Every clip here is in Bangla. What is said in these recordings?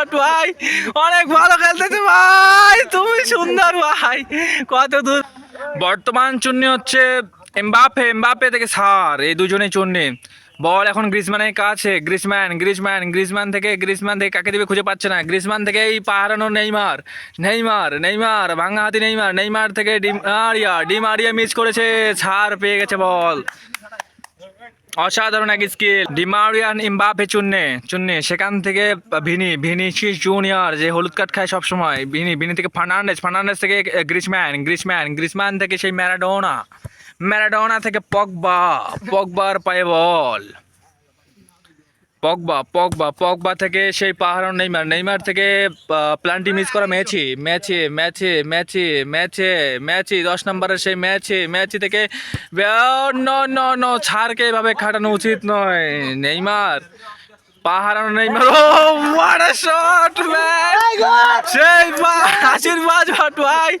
শট ভাই। অনেক ভালো খেলতেছে ভাই। তুমি সুন্দর ভাই। কত দূর বর্তমান চুন্নি হচ্ছে এমবাপে এমবাপে থেকে সার এই দুজনে চুন্নি বল এখন গ্রিজম্যানের কাছে। গ্রিজম্যান গ্রিজম্যান গ্রিজম্যান থেকে গ্রিজম্যান থেকে কাকে দিবে খুঁজে পাচ্ছে না। গ্রিজম্যান থেকে এই পাহারানো নেইমার নেইমার নেইমার, ভাঙা হাতি নেইমার নেইমার থেকে ডিম আরিয়া ডিমারিয়া ডিমারিয়া মিস করেছে। ছাড় পেয়ে গেছে বল। অসাধারণ এক স্কিল ডিমারিয়ান ইম্বাফে চুন্নে চুন্নে, সেখান থেকে ভিনি ভিনি ভিনিসিয়াস জুনিয়র যে হলুদ কার্ড খায় সবসময়, ভিনি ভিনি থেকে ফার্নান্ডেস ফার্নান্ডেস থেকে গ্রিসম্যান গ্রিসম্যান গ্রিসম্যান থেকে সেই ম্যারাডোনা ম্যারাডোনা থেকে পগবা, পগবার পায়ে বল। পগবা পগবা পগবা থেকে সেই পাহাড় নেইমার নেইমার থেকে প্লান্টি মিস করা ম্যাচে ম্যাচে ম্যাচে ম্যাচে ম্যাচে ম্যাচে দশ নম্বরের সেই ম্যাচে ম্যাচে থেকে ন ন ন ছাড়কে এভাবে খাটানো উচিত নয়। নেইমার পাহাড়ানো নেইমার ও what a shot man! সেই আশীর্বাদ শট ভাই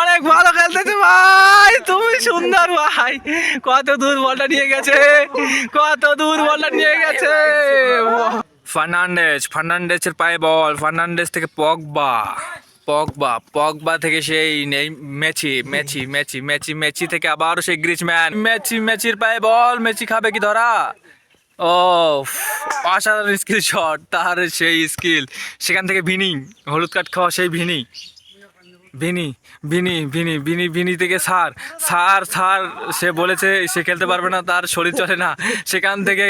অনেক ভালো খেলতেছে ভাই! তুমি সুন্দর ভাই। কত দূর বলটা নিয়ে গেছে। কত দূর বলটা নিয়ে গেছে। ফার্নান্ডেজ, ফার্নান্ডেজের পায়ে বল। ফার্নান্ডেজ থেকে পগবা। পগবা পগবা থেকে সেই নেই, Messi Messi Messi Messi Messi থেকে আবার সেই গ্রিজম্যান। মেচি, মেচির পায়ে বল। মেচি খাবে কি ধরা? ও অসাধারণ স্কিল শট তার সেই স্কিল সেখান থেকে ভিনি, হলুদ কাঠ খাওয়া সেই ভিনি। ভিনি বিনি বিনি বিনি বিনি থেকে সার। সার সার সে বলেছে সে খেলতে পারবে না তার শরীর চলে না। সেখান থেকে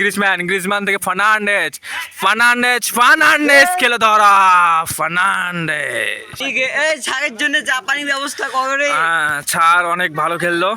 গ্রিজম্যান গ্রিজম্যান থেকে ফার্নান্ডেজ। ফার্নান্ডেজ ফার্নান্ডেজ খেলে ধরা ফার্নান্ডেজ। ঠিক এই ছাড়ের জন্য জাপানি ব্যবস্থা করো রে। হ্যাঁ ছাড় অনেক ভালো খেললো।